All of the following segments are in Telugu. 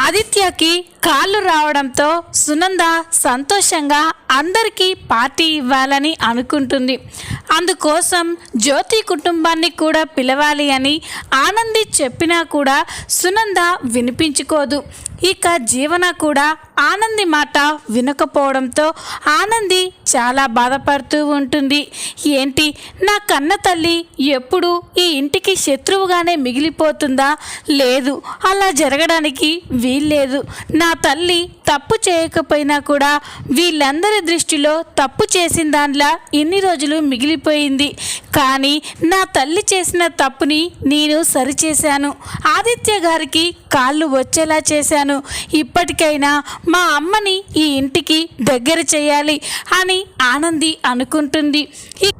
ఆదిత్యకి కాళ్ళు రావడంతో సునంద సంతోషంగా అందరికీ పార్టీ ఇవ్వాలని అనుకుంటుంది. అందుకోసం జ్యోతి కుటుంబాన్ని కూడా పిలవాలి అని ఆనంది చెప్పినా కూడా సునంద వినిపించుకోదు. ఇక జీవన కూడా ఆనంది మాట వినకపోవడంతో ఆనంది చాలా బాధపడుతూ ఉంటుంది. ఏంటి? నా కన్న తల్లి ఎప్పుడు ఈ ఇంటికి శత్రువుగానే మిగిలిపోతుందా? లేదు. అలా జరగడానికి వీల్లేదు. నా తల్లి తప్పు చేయకపోయినా కూడా వీళ్ళందరి దృష్టిలో తప్పు చేసిన దానిలా ఇన్ని రోజులు మిగిలిపోయింది. కానీ నా తల్లి చేసిన తప్పుని నేను సరిచేశాను. ఆదిత్య గారికి కాళ్ళు వచ్చేలా చేశాను. ఇప్పటికైనా మా అమ్మని ఈ ఇంటికి దగ్గర చేయాలి అని ఆనంది అనుకుంటుంది.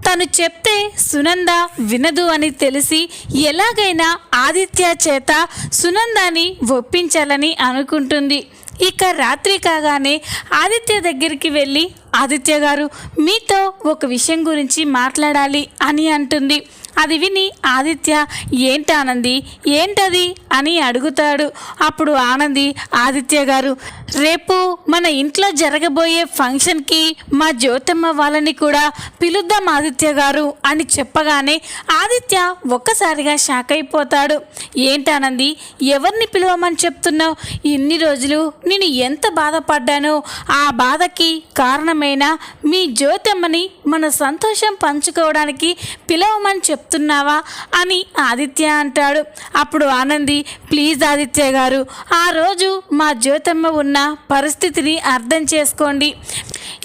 తను చెప్తే సునంద వినదు అని తెలిసి ఎలాగైనా ఆదిత్య చేత సునందాని ఒప్పించాలని అనుకుంటుంది. ఇక రాత్రి కాగానే ఆదిత్య దగ్గరికి వెళ్ళి ఆదిత్య గారు మీతో ఒక విషయం గురించి మాట్లాడాలి అని అంటుంది. అది విని ఆదిత్య ఏంటి ఆనంది? ఏంటది? అని అడుగుతాడు. అప్పుడు ఆనంది ఆదిత్య గారు రేపు మన ఇంట్లో జరగబోయే ఫంక్షన్కి మా జ్యోతమ్మ వాళ్ళని కూడా పిలుద్దాం ఆదిత్య గారు అని చెప్పగానే ఆదిత్య ఒక్కసారిగా షాక్ అయిపోతాడు. ఏంటానంది ఎవరిని పిలవమని చెప్తున్నావు? ఇన్ని రోజులు నేను ఎంత బాధపడ్డానో ఆ బాధకి కారణమైన మీ జ్యోతమ్మని మన సంతోషం పంచుకోవడానికి పిలవమని చెప్తున్నావా అని ఆదిత్య అంటాడు. అప్పుడు ఆనంది ప్లీజ్ ఆదిత్య గారు ఆ రోజు మా జ్యోతమ్మ ఉన్న పరిస్థితిని అర్థం చేసుకోండి.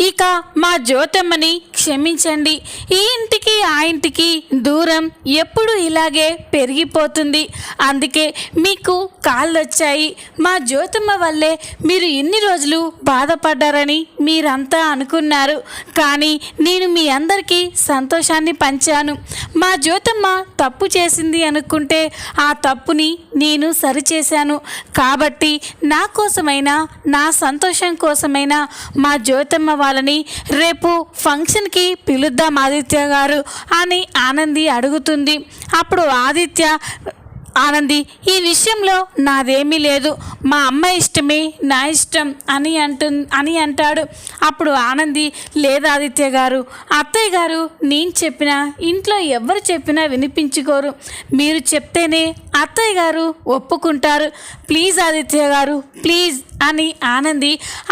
ఇక మా జ్యోతమ్మని క్షమించండి. ఈ ఇంటికి ఆ ఇంటికి దూరం ఎప్పుడు ఇలాగే పెరిగిపోతుంది. అందుకే మీకు కాళ్ళు వచ్చాయి మా జ్యోతమ్మ వల్లే మీరు ఇన్ని రోజులు బాధపడ్డారని మీరంతా అనుకున్నారు. కానీ నేను మీ అందరికీ సంతోషాన్ని పంచాను. మా జ్యోతమ్మ తప్పు చేసింది అనుకుంటే ఆ తప్పుని నేను సరిచేశాను. కాబట్టి నా కోసమైనా నా సంతోషం కోసమైనా మా జ్యోతమ్మ వాళ్ళని రేపు ఫంక్షన్కి పిలుద్దాం ఆదిత్య గారు అని ఆనంది అడుగుతుంది. అప్పుడు ఆదిత్య ఆనంది ఈ విషయంలో నాదేమీ లేదు. మా అమ్మ ఇష్టమే నా ఇష్టం అని అంటు అని అంటాడు. అప్పుడు ఆనంది లేదు ఆదిత్య గారు అత్తయ్య గారు నేను చెప్పినా ఇంట్లో ఎవరు చెప్పినా వినిపించుకోరు. మీరు చెప్తేనే అత్తయ్య గారు ఒప్పుకుంటారు. ప్లీజ్ ఆదిత్య గారు ప్లీజ్ అని ఆనంది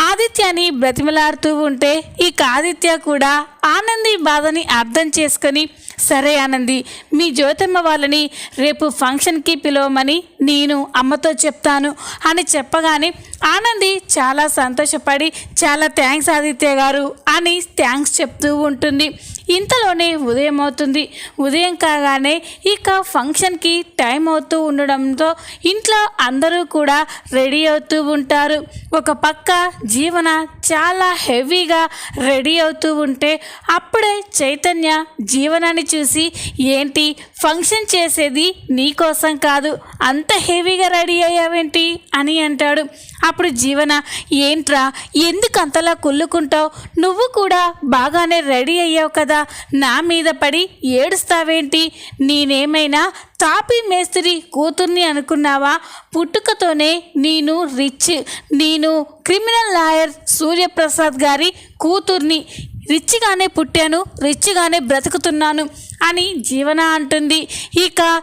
ఆదిత్యని బ్రతిమలాడుతూ ఉంటే ఇక ఆదిత్య కూడా ఆనంది బాధని అర్థం చేసుకొని సరే ఆనంది మీ జ్యోతమ్మ వాళ్ళని రేపు ఫంక్షన్కి పిలవమని నేను అమ్మతో చెప్తాను అని చెప్పగానే ఆనంది చాలా సంతోషపడి చాలా థ్యాంక్స్ ఆదిత్య గారు అని థ్యాంక్స్ చెప్తూ ఉంటుంది. ఇంతలోనే ఉదయం అవుతుంది. ఉదయం కాగానే ఇక ఫంక్షన్కి టైం అవుతూ ఉండడంతో ఇంట్లో అందరూ కూడా రెడీ అవుతూ ఉంటారు. ఒక పక్క జీవన చాలా హెవీగా రెడీ అవుతూ ఉంటే అప్పుడే చైతన్య జీవనాన్ని చూసి ఏంటి ఫంక్షన్ చేసేది నీకోసం కాదు అంత హెవీగా రెడీ అయ్యావేంటి? అని అంటాడు. అప్పుడు జీవన ఏంట్రా ఎందుకు అంతలా కుళ్ళుకుంటావు? నువ్వు కూడా బాగానే రెడీ అయ్యావు కదా. నా మీద పడి ఏడుస్తావేంటి? నేనేమైనా తాపీ మేస్త్రి కూతుర్ని అనుకున్నావా? పుట్టుకతోనే నేను రిచ్ నేను క్రిమినల్ లాయర్ సూర్యప్రసాద్ గారి కూతుర్ని రిచ్గానే పుట్టాను రిచ్గానే బ్రతుకుతున్నాను అని జీవన అంటుంది. ఇక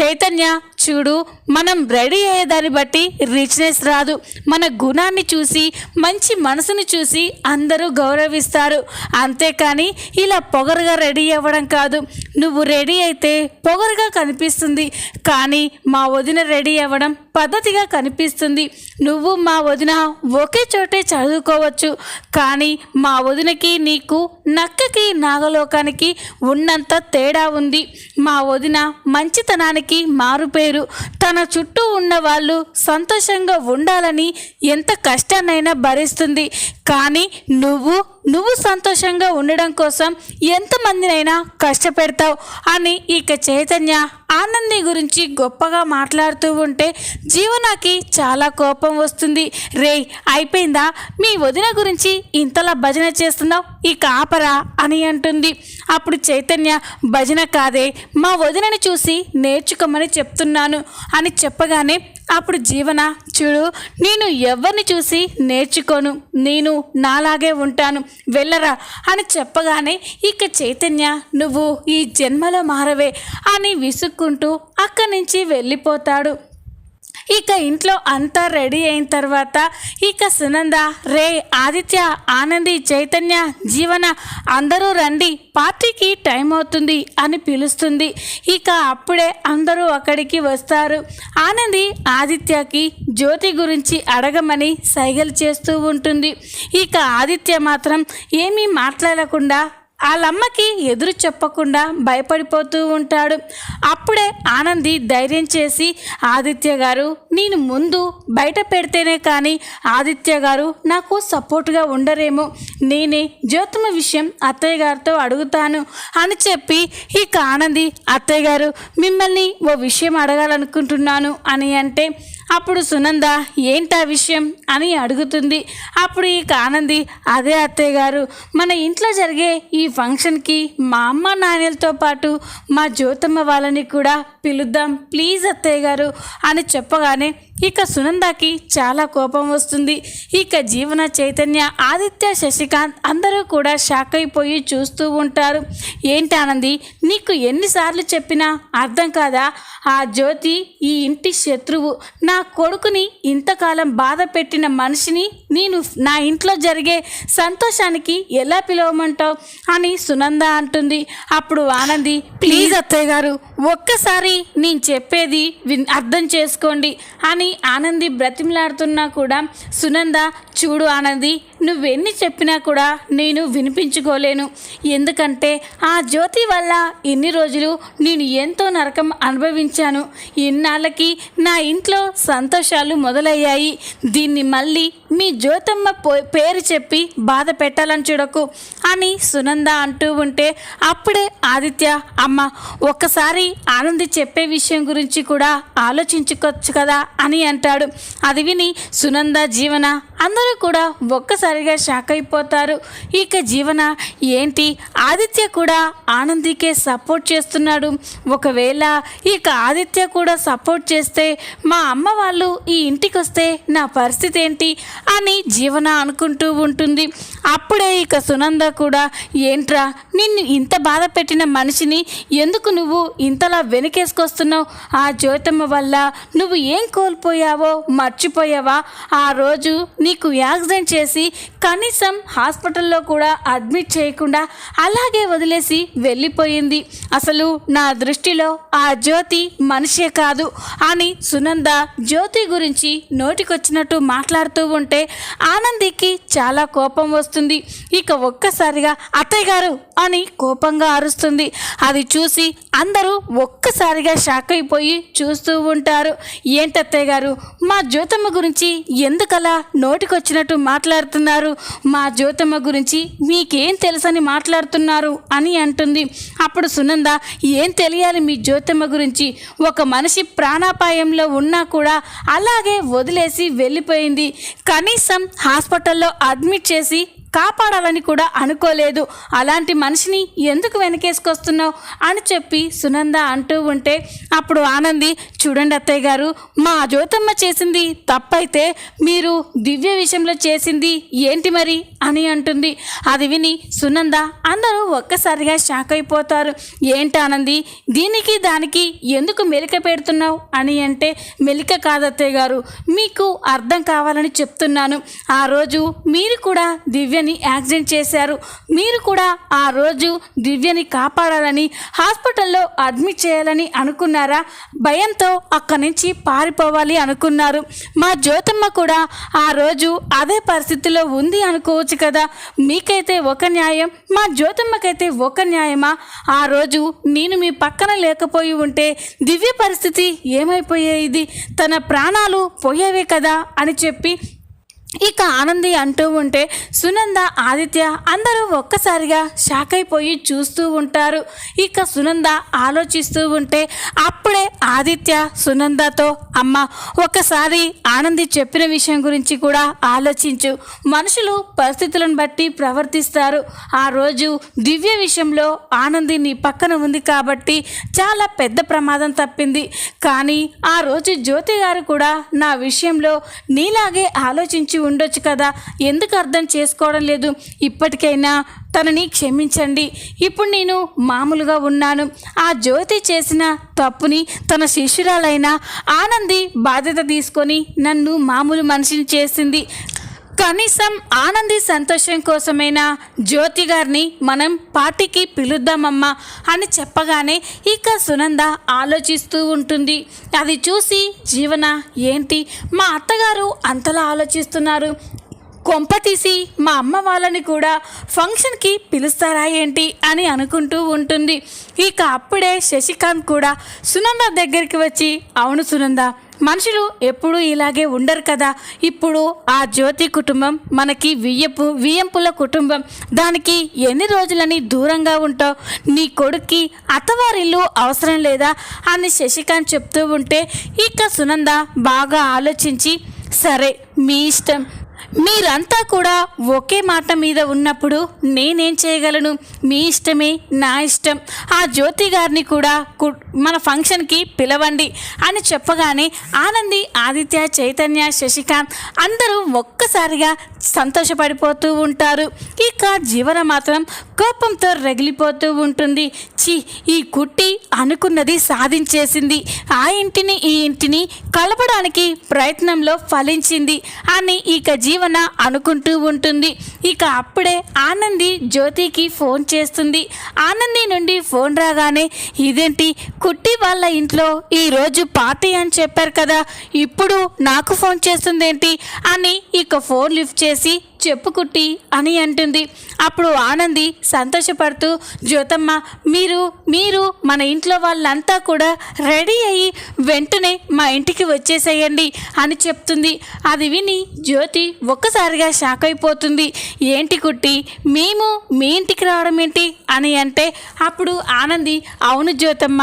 చైతన్య చూడు మనం రెడీ అయ్యేదాన్ని బట్టి రిచ్నెస్ రాదు. మన గుణాన్ని చూసి మంచి మనసుని చూసి అందరూ గౌరవిస్తారు. అంతేకాని ఇలా పొగరుగా రెడీ అవ్వడం కాదు. నువ్వు రెడీ అయితే పొగరుగా కనిపిస్తుంది. కానీ మా వదిన రెడీ అవ్వడం పద్ధతిగా కనిపిస్తుంది. నువ్వు మా వదిన ఒకే చోటే చదువుకోవచ్చు. కానీ మా వదినకి నీకు నక్కకి నాగలోకానికి ఉన్నంత తేడా ఉంది. మా వదిన మంచితనానికి మారుపేరు తన చుట్టూ ఉన్న వాళ్ళు సంతోషంగా ఉండాలని ఎంత కష్టాన్నైనా భరిస్తుంది. కానీ నువ్వు నువ్వు సంతోషంగా ఉండడం కోసం ఎంతమందినైనా కష్టపెడతావు అని ఇక చైతన్య ఆనంది గురించి గొప్పగా మాట్లాడుతూ ఉంటే జీవనాకి చాలా కోపం వస్తుంది. రే అయిపోయిందా? మీ వదిన గురించి ఇంతలా భజన చేస్తున్నావు? ఇక ఆపరా అని అంటుంది. అప్పుడు చైతన్య భజన కాదే మా వదినని చూసి నేర్చుకోమని చెప్తున్నాను అని చెప్పగానే అప్పుడు జీవన చూడు నేను ఎవరిని చూసి నేర్చుకోను? నేను నాలాగే ఉంటాను వెళ్ళరా అని చెప్పగానే ఇక చైతన్య నువ్వు ఈ జన్మలో మారవే అని విసుక్కుంటూ అక్కడి నుంచి వెళ్ళిపోతాడు. ఇక ఇంట్లో అంతా రెడీ అయిన తర్వాత ఇక సునంద రే ఆదిత్య ఆనంది చైతన్య జీవన అందరూ రండి పార్టీకి టైం అవుతుంది అని పిలుస్తుంది. ఇక అప్పుడే అందరూ అక్కడికి వస్తారు. ఆనంది ఆదిత్యకి జ్యోతి గురించి అడగమని సైగలు చేస్తూ ఉంటుంది. ఇక ఆదిత్య మాత్రం ఏమీ మాట్లాడకుండా వాళ్ళమ్మకి ఎదురు చెప్పకుండా భయపడిపోతూ ఉంటాడు. అప్పుడే ఆనంది ధైర్యం చేసి ఆదిత్య గారు నేను ముందు బయట పెడితేనే కానీ ఆదిత్య గారు నాకు సపోర్ట్గా ఉండరేమో. నేనే జ్యోతిమ విషయం అత్తయ్య గారితో అడుగుతాను అని చెప్పి ఇక ఆనంది అత్తయ్య గారు మిమ్మల్ని ఓ విషయం అడగాలనుకుంటున్నాను అని అంటే అప్పుడు సునంద ఏంటా విషయం? అని అడుగుతుంది. అప్పుడు ఈ కానంది అదే అత్తయ్య గారు మన ఇంట్లో జరిగే ఈ ఫంక్షన్కి మా అమ్మ నాన్నలతో పాటు మా జ్యోతమ్మ వాళ్ళని కూడా పిలుద్దాం ప్లీజ్ అత్తయ్య గారు అని చెప్పగానే ఇక సునందకి చాలా కోపం వస్తుంది. ఇక జీవన చైతన్య ఆదిత్య శశికాంత్ అందరూ కూడా షాక్ అయిపోయి చూస్తూ ఉంటారు. ఏంటి ఆనంది నీకు ఎన్నిసార్లు చెప్పినా అర్థం కాదా? ఆ జ్యోతి ఈ ఇంటి శత్రువు నా కొడుకుని ఇంతకాలం బాధ పెట్టిన మనిషిని నేను నా ఇంట్లో జరిగే సంతోషానికి ఎలా పిలవమంటావు? అని సునంద అంటుంది. అప్పుడు ఆనంది ప్లీజ్ అత్తయ్య గారు ఒక్కసారి నేను చెప్పేది విన్ అర్థం చేసుకోండి అని ఆనంది బ్రతిమలాడుతున్నా కూడా సునంద చూడు ఆనంది నువ్వెన్ని చెప్పినా కూడా నేను వినిపించుకోలేను. ఎందుకంటే ఆ జ్యోతి వల్ల ఇన్ని రోజులు నేను ఎంతో నరకం అనుభవించాను. ఇన్నాళ్ళకి నా ఇంట్లో సంతోషాలు మొదలయ్యాయి. దీన్ని మళ్ళీ మీ జ్యోతమ్మ పేరు చెప్పి బాధ పెట్టాలని చూడకు అని సునంద అంటూ ఉంటే అప్పుడే ఆదిత్య అమ్మ ఒక్కసారి ఆనంది చెప్పే విషయం గురించి కూడా ఆలోచించుకోవచ్చు కదా అని అంటాడు. అది విని సునంద జీవన అందరూ కూడా ఒక్కసారిగా షాక్ అయిపోతారు. ఇక జీవన ఏంటి? ఆదిత్య కూడా ఆనందికే సపోర్ట్ చేస్తున్నాడు. ఒకవేళ ఇక ఆదిత్య కూడా సపోర్ట్ చేస్తే మా అమ్మ వాళ్ళు ఈ ఇంటికి వస్తే నా పరిస్థితి ఏంటి అని జీవన అనుకుంటూ ఉంటుంది. అప్పుడే ఇక సునంద కూడా ఏంట్రా? నిన్ను ఇంత బాధ పెట్టిన మనిషిని ఎందుకు నువ్వు ఇంతలా వెనకేసుకొస్తున్నావు? ఆ జ్యోతమ్మ వల్ల నువ్వు ఏం కోల్పోయావో మర్చిపోయావా? ఆ రోజు నీ మీకు యాక్సిడెంట్ చేసి కనీసం హాస్పిటల్లో కూడా అడ్మిట్ చేయకుండా అలాగే వదిలేసి వెళ్ళిపోయింది. అసలు నా దృష్టిలో ఆ జ్యోతి మనిషే కాదు అని సునంద జ్యోతి గురించి నోటికొచ్చినట్టు మాట్లాడుతూ ఉంటే ఆనందికి చాలా కోపం వస్తుంది. ఇక ఒక్కసారిగా అత్తయ్య గారు అని కోపంగా అరుస్తుంది. అది చూసి అందరూ ఒక్కసారిగా షాక్ అయిపోయి చూస్తూ ఉంటారు. ఏంటత్తయ్య గారు? మా జ్యోతమ్మ గురించి ఎందుకలా నోటి నోటికొచ్చినట్టు మాట్లాడుతున్నారు. మా జ్యోతమ్మ గురించి మీకేం తెలుసని మాట్లాడుతున్నారు అని అంటుంది. అప్పుడు సునంద ఏం తెలియాలి మీ జ్యోతమ్మ గురించి? ఒక మనిషి ప్రాణాపాయంలో ఉన్నా కూడా అలాగే వదిలేసి వెళ్ళిపోయింది. కనీసం హాస్పిటల్లో అడ్మిట్ చేసి కాపాడాలని కూడా అనుకోలేదు. అలాంటి మనిషిని ఎందుకు వెనకేసుకొస్తున్నావు? అని చెప్పి సునంద అంటూ ఉంటే అప్పుడు ఆనంది చూడండి అత్తయ్య గారు మా జ్యోతమ్మ చేసింది తప్పైతే మీరు దివ్య విషయంలో చేసింది ఏంటి మరి? అని అంటుంది. అది విని సునంద అందరూ ఒక్కసారిగా షాక్ అయిపోతారు. ఏంటి ఆనంది దీనికి దానికి ఎందుకు మెలిక పెడుతున్నావు? అని అంటే మెలిక కాదత్తయ్య గారు మీకు అర్థం కావాలని చెప్తున్నాను. ఆ రోజు మీరు కూడా దివ్య దివ్యని యాక్సిడెంట్ చేశారు. మీరు కూడా ఆ రోజు దివ్యని కాపాడాలని హాస్పిటల్లో అడ్మిట్ చేయాలని అనుకున్నారా? భయంతో అక్కడి నుంచి పారిపోవాలి అనుకున్నారు. మా జ్యోతమ్మ కూడా ఆ రోజు అదే పరిస్థితిలో ఉంది అనుకోవచ్చు కదా. మీకైతే ఒక న్యాయం మా జ్యోతమ్మకైతే ఒక న్యాయమా? ఆ రోజు నేను మీ పక్కన లేకపోయి ఉంటే దివ్య పరిస్థితి ఏమైపోయేది? తన ప్రాణాలు పోయేవే కదా అని చెప్పి ఇక ఆనంది అంటూ ఉంటే సునంద ఆదిత్య అందరూ ఒక్కసారిగా షాక్ అయిపోయి చూస్తూ ఉంటారు. ఇక సునంద ఆలోచిస్తూ ఉంటే అప్పుడే ఆదిత్య సునందతో అమ్మ ఒకసారి ఆనంది చెప్పిన విషయం గురించి కూడా ఆలోచించు. మనుషులు పరిస్థితులను బట్టి ప్రవర్తిస్తారు. ఆ రోజు దివ్య విషయంలో ఆనంది నీ పక్కన ఉంది కాబట్టి చాలా పెద్ద ప్రమాదం తప్పింది. కానీ ఆ రోజు జ్యోతి గారు కూడా నా విషయంలో నీలాగే ఆలోచించి ఉండొచ్చు కదా? ఎందుకు అర్థం చేసుకోవడం లేదు? ఇప్పటికైనా తనని క్షమించండి. ఇప్పుడు నేను మామూలుగా ఉన్నాను. ఆ జ్యోతి చేసిన తప్పుని తన శిష్యురాలైన ఆనంది బాధ్యత తీసుకొని నన్ను మామూలు మనిషిని చేసింది. కనీసం ఆనంది సంతోషం కోసమైనా జ్యోతి గారిని మనం పార్టీకి పిలుద్దామమ్మా అని చెప్పగానే ఇక సునంద ఆలోచిస్తూ ఉంటుంది. అది చూసి జీవన ఏంటి? మా అత్తగారు అంతలా ఆలోచిస్తున్నారు. కొంప తీసి మా అమ్మ వాళ్ళని కూడా ఫంక్షన్కి పిలుస్తారా ఏంటి? అని అనుకుంటూ ఉంటుంది. ఇక అప్పుడే శశికాంత్ కూడా సునంద దగ్గరికి వచ్చి అవును సునంద మనుషులు ఎప్పుడూ ఇలాగే ఉండరు కదా. ఇప్పుడు ఆ జ్యోతి కుటుంబం మనకి వియ్యపు వియ్యంపుల కుటుంబం. దానికి ఎన్ని రోజులని దూరంగా ఉంటావు? నీ కొడుక్కి అత్తవారిల్లు అవసరం లేదా? అని శశికాంత్ చెప్తూ ఉంటే ఇక సునంద బాగా ఆలోచించి సరే మీ ఇష్టం. మీరంతా కూడా ఒకే మాట మీద ఉన్నప్పుడు నేనేం చేయగలను? మీ ఇష్టమే నా ఇష్టం. ఆ జ్యోతి గారిని కూడా మన ఫంక్షన్కి పిలవండి అని చెప్పగానే ఆనంది ఆదిత్య చైతన్య శశికాంత్ అందరూ ఒక్కసారిగా సంతోషపడిపోతూ ఉంటారు. ఇక జీవన మాత్రం కోపంతో రగిలిపోతూ ఉంటుంది. చి ఈ కుట్టి అనుకున్నది సాధించేసింది. ఆ ఇంటిని ఈ ఇంటిని కలపడానికి ప్రయత్నంలో ఫలించింది అని ఇక జీవన అనుకుంటూ ఉంటుంది. ఇక అప్పుడే ఆనంది జ్యోతికి ఫోన్ చేస్తుంది. ఆనంది నుండి ఫోన్ రాగానే ఇదేంటి? కుట్టి వాళ్ళ ఇంట్లో ఈరోజు పార్టీ అని చెప్పారు కదా. ఇప్పుడు నాకు ఫోన్ చేస్తుందేంటి? అని ఇక ఫోన్ లిఫ్ట్ చేసి చెప్పు కుట్టి అని అంటుంది. అప్పుడు ఆనంది సంతోషపడుతూ జ్యోతమ్మ మీరు మీరు మన ఇంట్లో వాళ్ళంతా కూడా రెడీ అయ్యి వెంటనే మా ఇంటికి వచ్చేసేయండి అని చెప్తుంది. అది విని జ్యోతి ఒక్కసారిగా షాక్ అయిపోతుంది. ఏంటి కుట్టి మేము మీ ఇంటికి రావడం ఏంటి? అని అంటే అప్పుడు ఆనంది అవును జ్యోతమ్మ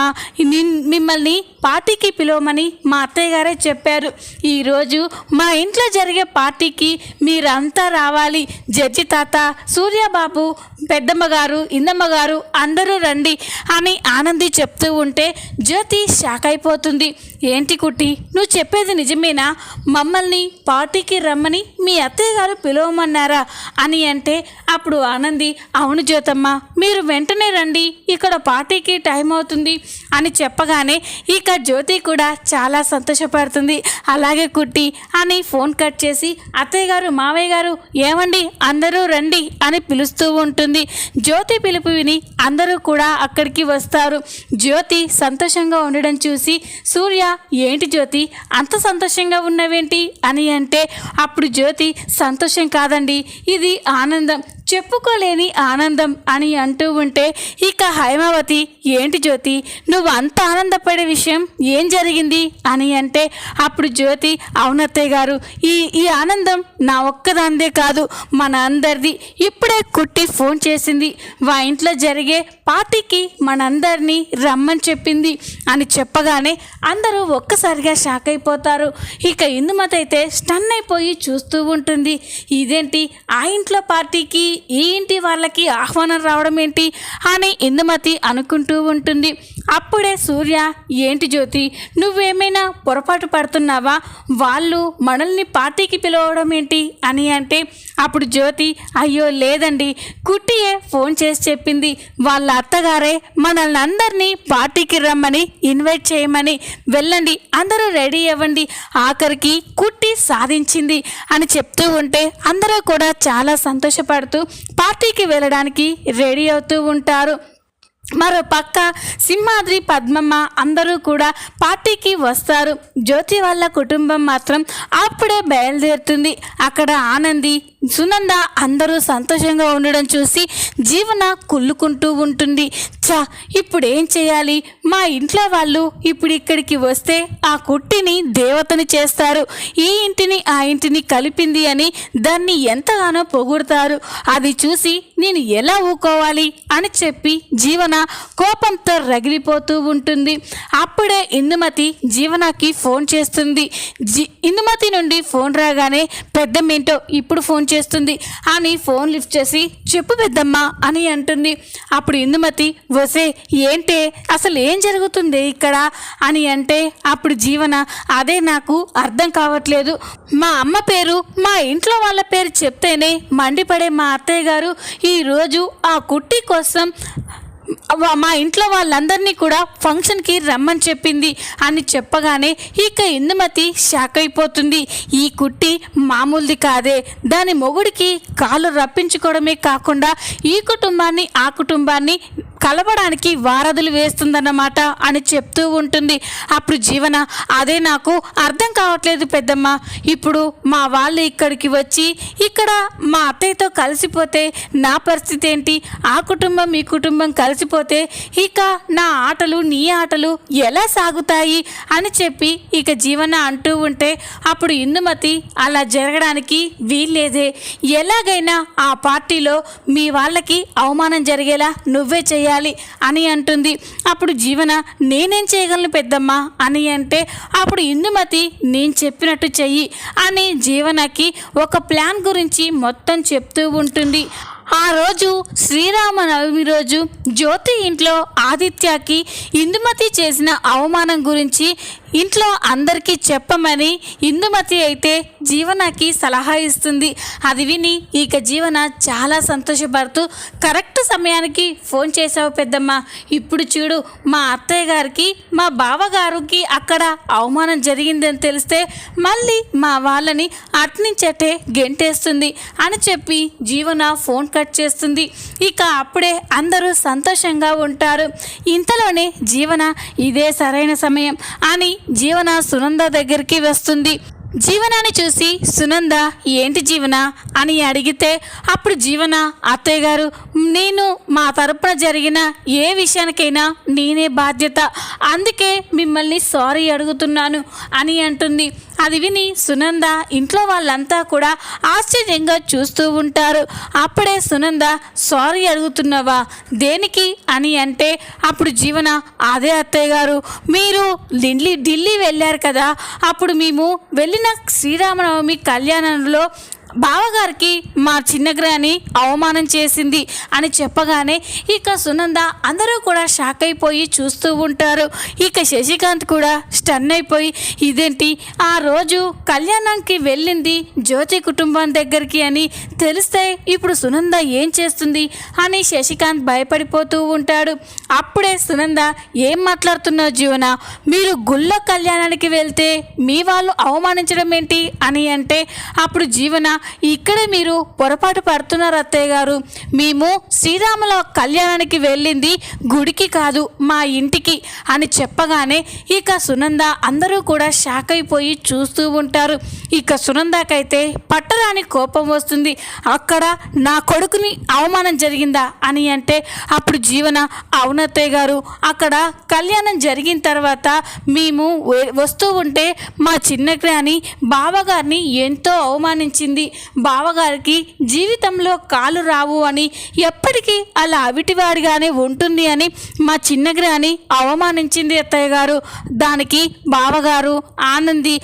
మిమ్మల్ని పార్టీకి పిలవమని మా అత్తయ్య గారే చెప్పారు. ఈరోజు మా ఇంట్లో జరిగే పార్టీకి మీరంతా రా రావాలి జడ్జి తాత సూర్యబాబు పెద్దమ్మ గారు ఇందమ్మ గారు అందరూ రండి అని ఆనంది చెప్తూ ఉంటే జ్యోతి షాక్ అయిపోతుంది. ఏంటి కుట్టి? నువ్వు చెప్పేది నిజమేనా? మమ్మల్ని పార్టీకి రమ్మని మీ అత్తయ్య గారు పిలవమన్నారా? అని అంటే అప్పుడు ఆనంది అవును జ్యోతమ్మ మీరు వెంటనే రండి ఇక్కడ పార్టీకి టైం అవుతుంది అని చెప్పగానే ఇక జ్యోతి కూడా చాలా సంతోషపడుతుంది. అలాగే కుట్టి అని ఫోన్ కట్ చేసి అత్తయ్య గారు మావయ్య గారు ఏమండి? అందరూ రండి అని పిలుస్తూ ఉంటుంది. జ్యోతి పిలుపు విని అందరూ కూడా అక్కడికి వస్తారు. జ్యోతి సంతోషంగా ఉండడం చూసి సూర్య ఏంటి జ్యోతి? అంత సంతోషంగా ఉన్నవేంటి? అని అంటే అప్పుడు జ్యోతి సంతోషం కాదండి. ఇది ఆనందం. చెప్పుకోలేని ఆనందం అని అంటూ ఉంటే ఇక హైమావతి ఏంటి జ్యోతి నువ్వు అంత ఆనందపడే విషయం ఏం జరిగింది అని అంటే అప్పుడు జ్యోతి అవునత్తయ్య గారు ఈ ఈ ఆనందం నా ఒక్కదాందే కాదు మన అందరిది. ఇప్పుడే కుట్టి ఫోన్ చేసింది. వా ఇంట్లో జరిగే పార్టీకి మనందరినీ రమ్మని చెప్పింది అని చెప్పగానే అందరూ ఒక్కసారిగా షాక్ అయిపోతారు. ఇక ఇందుమత అయితే స్టన్ అయిపోయి చూస్తూ ఉంటుంది. ఇదేంటి? ఆ ఇంట్లో పార్టీకి ఈ ఇంటి వాళ్ళకి ఆహ్వానం రావడం ఏంటి అని ఇందుమతి అనుకుంటూ ఉంటుంది. అప్పుడే సూర్య ఏంటి జ్యోతి నువ్వేమైనా పొరపాటు పడుతున్నావా? వాళ్ళు మనల్ని పార్టీకి పిలవడం ఏంటి? అని అంటే అప్పుడు జ్యోతి అయ్యో లేదండి. కుట్టియే ఫోన్ చేసి చెప్పింది. వాళ్ళ అత్తగారే మనల్ని అందరినీ పార్టీకి రమ్మని ఇన్వైట్ చేయమని వెళ్ళండి అందరూ రెడీ అవ్వండి. ఆఖరికి కుట్టి సాధించింది అని చెప్తూ ఉంటే అందరూ కూడా చాలా సంతోషపడుతూ పార్టీకి వెళ్ళడానికి రెడీ అవుతూ ఉంటారు. మరో పక్క సింహాద్రి పద్మమ్మ అందరూ కూడా పార్టీకి వస్తారు. జ్యోతి వాళ్ళ కుటుంబం మాత్రం అప్పుడే బయలుదేరుతుంది. అక్కడ ఆనంది సునంద అందరూ సంతోషంగా ఉండడం చూసి జీవన కుళ్ళుకుంటూ ఉంటుంది. చా ఇప్పుడు ఏం చేయాలి? మా ఇంట్లో వాళ్ళు ఇప్పుడు ఇక్కడికి వస్తే ఆ కుట్టిని దేవతని చేస్తారు. ఈ ఇంటిని ఆ ఇంటిని కలిపింది అని దాన్ని ఎంతగానో పొగుడతారు. అది చూసి నేను ఎలా ఊకోవాలి అని చెప్పి జీవన కోపంతో రగిలిపోతూ ఉంటుంది. అప్పుడే ఇందుమతి జీవనకి ఫోన్ చేస్తుంది. జీ ఇందుమతి నుండి ఫోన్ రాగానే పెద్దమ్మేంటో ఇప్పుడు ఫోన్ చేస్తుంది. అని ఫోన్ లిఫ్ట్ చేసి చెప్పు పెద్దమ్మ అని అంటుంది. అప్పుడు ఇందుమతి వసే ఏంటే? అసలు ఏం జరుగుతుంది ఇక్కడ? అని అంటే అప్పుడు జీవన అదే నాకు అర్థం కావట్లేదు. మా అమ్మ పేరు మా ఇంట్లో వాళ్ళ పేరు చెప్తేనే మండిపడే మా అత్తయ్య గారు ఈరోజు ఆ కుట్టి కోసం మా ఇంట్లో వాళ్ళందరినీ కూడా ఫంక్షన్కి రమ్మని చెప్పింది. అని చెప్పగానే ఇక ఇందుమతి షాక్ అయిపోతుంది. ఈ కుట్టి మామూలుది కాదే. దాని మొగుడికి కాళ్ళు రప్పించుకోవడమే కాకుండా ఈ కుటుంబాన్ని ఆ కుటుంబాన్ని కలవడానికి వారధులు వేస్తుందన్నమాట అని చెప్తూ ఉంటుంది. అప్పుడు జీవన అదే నాకు అర్థం కావట్లేదు పెద్దమ్మ. ఇప్పుడు మా వాళ్ళు ఇక్కడికి వచ్చి ఇక్కడ మా అత్తయ్యతో కలిసిపోతే నా పరిస్థితి ఏంటి? ఆ కుటుంబం ఈ కుటుంబం కలిసి మర్చిపోతే ఇక నా ఆటలు నీ ఆటలు ఎలా సాగుతాయి అని చెప్పి ఇక జీవన అంటూ ఉంటే అప్పుడు ఇందుమతి అలా జరగడానికి వీల్లేదే. ఎలాగైనా ఆ పార్టీలో మీ వాళ్ళకి అవమానం జరిగేలా నువ్వే చేయాలి అని అంటుంది. అప్పుడు జీవన నేనేం చేయగలను పెద్దమ్మ? అని అంటే అప్పుడు ఇందుమతి నేను చెప్పినట్టు చెయ్యి అని జీవనకి ఒక ప్లాన్ గురించి మొత్తం చెప్తూ ఉంటుంది. ఆ రోజు శ్రీరామనవమి రోజు జ్యోతి ఇంట్లో ఆదిత్యకి ఇందుమతి చేసిన అవమానం గురించి ఇంట్లో అందరికీ చెప్పమని ఇందుమతి అయితే జీవనకి సలహా ఇస్తుంది. అది విని ఇక జీవన చాలా సంతోషపడుతూ కరెక్ట్ సమయానికి ఫోన్ చేసావు పెద్దమ్మ. ఇప్పుడు చూడు మా అత్తయ్య గారికి మా బావగారికి అక్కడ అవమానం జరిగిందని తెలిస్తే మళ్ళీ మా వాళ్ళని అట్నించటే గెంటేస్తుంది అని చెప్పి జీవన ఫోన్ కట్ చేస్తుంది. ఇక అప్పుడే అందరూ సంతోషంగా ఉంటారు. ఇంతలోనే జీవన ఇదే సరైన సమయం అని జీవన సునంద దగ్గరికి వస్తుంది. జీవనాన్ని చూసి సునంద ఏంటి జీవన? అని అడిగితే అప్పుడు జీవన అత్తయ్య గారు నేను మా తరపున జరిగిన ఏ విషయానికైనా నేనే బాధ్యత. అందుకే మిమ్మల్ని సారీ అడుగుతున్నాను అని అంటుంది. అది విని సునంద ఇంట్లో వాళ్ళంతా కూడా ఆశ్చర్యంగా చూస్తూ ఉంటారు. అప్పుడే సునంద సారీ అడుగుతున్నావా? దేనికి? అని అంటే అప్పుడు జీవన అదే అత్తయ్య గారు మీరు ఢిల్లీ ఢిల్లీ వెళ్ళారు కదా అప్పుడు మేము వెళ్ళి వచ్చిన శ్రీరామనవమి కళ్యాణంలో బావగారికి మా చిన్నగ్రాని అవమానం చేసింది అని చెప్పగానే ఇక సునంద అందరూ కూడా షాక్ అయిపోయి చూస్తూ ఉంటారు. ఇక శశికాంత్ కూడా స్టన్ అయిపోయి ఇదేంటి? ఆ రోజు కళ్యాణానికి వెళ్ళింది జ్యోతి కుటుంబం దగ్గరికి అని తెలిస్తే ఇప్పుడు సునంద ఏం చేస్తుంది? అని శశికాంత్ భయపడిపోతూ ఉంటాడు. అప్పుడే సునంద ఏం మాట్లాడుతున్నావు జీవన? మీరు గుళ్ళ కళ్యాణానికి వెళ్తే మీ వాళ్ళు అవమానించడం ఏంటి? అని అంటే అప్పుడు జీవన ఇక్కడ మీరు పొరపాటు పడుతున్నారు అత్తయ్య గారు. మేము శ్రీరాముల కళ్యాణానికి వెళ్ళింది గుడికి కాదు మా ఇంటికి అని చెప్పగానే ఇక సునంద అందరూ కూడా షాక్ అయిపోయి చూస్తూ ఉంటారు. ఇక సునందకైతే పట్టరాని కోపం వస్తుంది. అక్కడ నా కొడుకుని అవమానం జరిగిందా అని అంటే అప్పుడు జీవన అవునత్తయ్య గారు అక్కడ కళ్యాణం జరిగిన తర్వాత మేము వస్తూ ఉంటే మా చిన్నగ్రాని బావగారిని ఎంతో అవమానించింది. బావగారికి జీవితంలో కాలు రావు అని ఎప్పటికీ అలా అవిటివాడిగానే ఉంటుంది అని మా చిన్న గ్రాని అవమానించింది అత్తయ్య గారు. దానికి బావగారు ఆనంది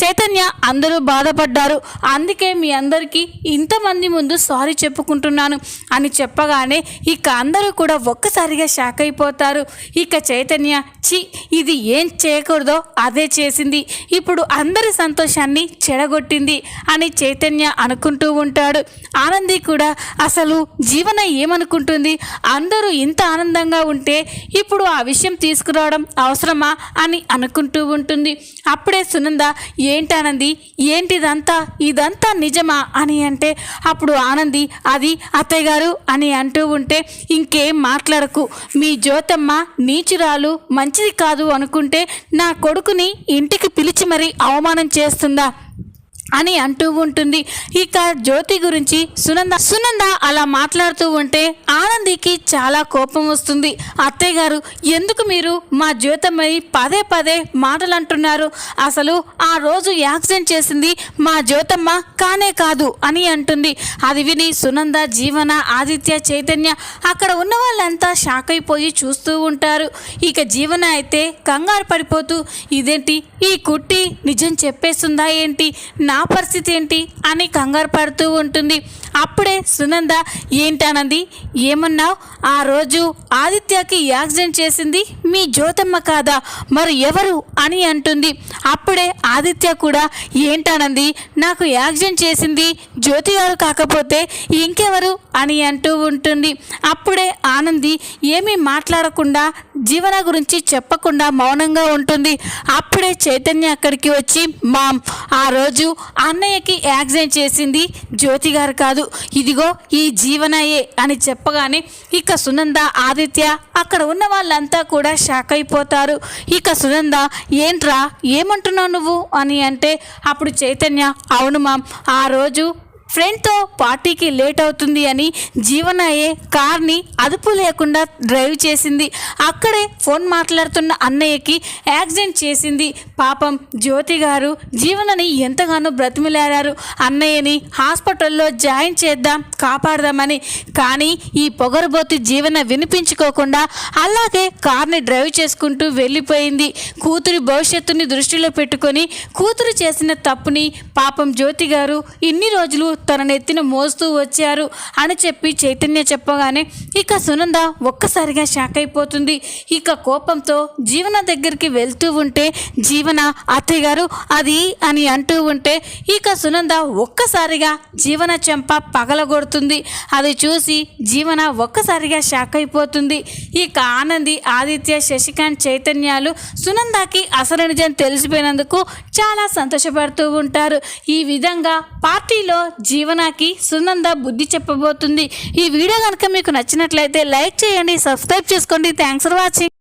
చైతన్య అందరూ బాధపడ్డారు. అందుకే మీ అందరికీ ఇంతమంది ముందు సారీ చెప్పుకుంటున్నాను అని చెప్పగానే ఇక అందరూ కూడా ఒక్కసారిగా షాక్ అయిపోతారు. ఇక చైతన్య చి ఇది ఏం చేయకూడదో అదే చేసింది. ఇప్పుడు అందరి సంతోషాన్ని చెడగొట్టింది అని చైతన్య అనుకుంటూ ఉంటాడు. ఆనంది కూడా అసలు జీవన ఏమనుకుంటుంది? అందరూ ఇంత ఆనందంగా ఉంటే ఇప్పుడు ఆ విషయం తీసుకురావడం అవసరమా అని అనుకుంటూ ఉంటుంది. అప్పుడే సునంద ఏంటానంది? ఏంటిదంతా? ఇదంతా నిజమా అని అంటే అప్పుడు ఆనంది అది అత్తయ్య గారు అని అంటూ ఉంటే ఇంకేం మాట్లాడకు. మీ జ్యోతమ్మ నీచురాలు మంచిది కాదు అనుకుంటే నా కొడుకుని ఇంటికి పిలిచి మరీ అవమానం చేస్తుందా? అని అంటూ ఉంటుంది. ఇక జ్యోతి గురించి సునంద సునంద అలా మాట్లాడుతూ ఉంటే ఆనందికి చాలా కోపం వస్తుంది. అత్తయ్య గారు ఎందుకు మీరు మా జ్యోతమ్మని పదే పదే మాటలు అంటున్నారు అసలు ఆ రోజు యాక్సిడెంట్ చేసింది మా జ్యోతమ్మ కానే కాదు అని అంటుంది. అది విని సునంద జీవన ఆదిత్య చైతన్య అక్కడ ఉన్న వాళ్ళంతా షాక్ అయిపోయి చూస్తూ ఉంటారు. ఇక జీవన అయితే కంగారు పడిపోతూ ఇదేంటి? ఈ కుట్టి నిజం చెప్పేస్తుందా ఏంటి? నా నా పరిస్థితి ఏంటి అని కంగారు పడుతూ ఉంటుంది. అప్పుడే సునంద ఏంటనంది ఏమన్నావు? ఆ రోజు ఆదిత్యకి యాక్సిడెంట్ చేసింది మీ జ్యోతమ్మ కాదా? మరి ఎవరు? అని అంటుంది. అప్పుడే ఆదిత్య కూడా ఏంటనంది నాకు యాక్సిడెంట్ చేసింది జ్యోతి గారు కాకపోతే ఇంకెవరు? అని అంటూ ఉంటుంది. అప్పుడే ఆనంది ఏమీ మాట్లాడకుండా జీవన గురించి చెప్పకుండా మౌనంగా ఉంటుంది. అప్పుడే చైతన్య అక్కడికి వచ్చి మామ్ ఆ రోజు అన్నయ్యకి యాక్సిడెంట్ చేసింది జ్యోతి గారు కాదు. ఇదిగో ఈ జీవనయే అని చెప్పగానే ఇక సునంద ఆదిత్య అక్కడ ఉన్న వాళ్ళంతా కూడా షాక్ అయిపోతారు. ఇక సునంద ఏంట్రా ఏమంటున్నావు నువ్వు? అని అంటే అప్పుడు చైతన్య అవును మామ్ ఆ రోజు ఫ్రెండ్తో పార్టీకి లేట్ అవుతుంది అని జీవనయ్యే కార్ని అదుపు లేకుండా డ్రైవ్ చేసింది. అక్కడే ఫోన్ మాట్లాడుతున్న అన్నయ్యకి యాక్సిడెంట్ చేసింది. పాపం జ్యోతి గారు జీవనని ఎంతగానో బ్రతిమిలాడారు. అన్నయ్యని హాస్పిటల్లో జాయిన్ చేద్దాం కాపాడదామని. కానీ ఈ పొగరబోతు జీవన వినిపించుకోకుండా అలాగే కార్ని డ్రైవ్ చేసుకుంటూ వెళ్ళిపోయింది. కూతురి భవిష్యత్తుని దృష్టిలో పెట్టుకొని కూతురు చేసిన తప్పుని పాపం జ్యోతి గారు ఇన్ని రోజులు తన నెత్తిన మోస్తూ వచ్చారు అని చెప్పి చైతన్య చెప్పగానే ఇక సునంద ఒక్కసారిగా షాక్ అయిపోతుంది. ఇక కోపంతో జీవన దగ్గరికి వెళ్తూ ఉంటే జీవన అత్తయ్య గారు అది అని అంటూ ఉంటే ఇక సునంద ఒక్కసారిగా జీవన చెంప పగలగొడుతుంది. అది చూసి జీవన ఒక్కసారిగా షాక్ అయిపోతుంది. ఇక ఆనంది ఆదిత్య శశికాంత్ చైతన్యాలు సునందాకి అసలు నిజం తెలిసిపోయినందుకు చాలా సంతోషపడుతూ ఉంటారు. ఈ విధంగా పార్టీలో జీవనాకి సునంద బుద్ధి చెప్పబోతుంది. ఈ వీడియో కనుక మీకు నచ్చినట్లయితే లైక్ చేయండి సబ్స్క్రైబ్ చేసుకోండి. Thanks for watching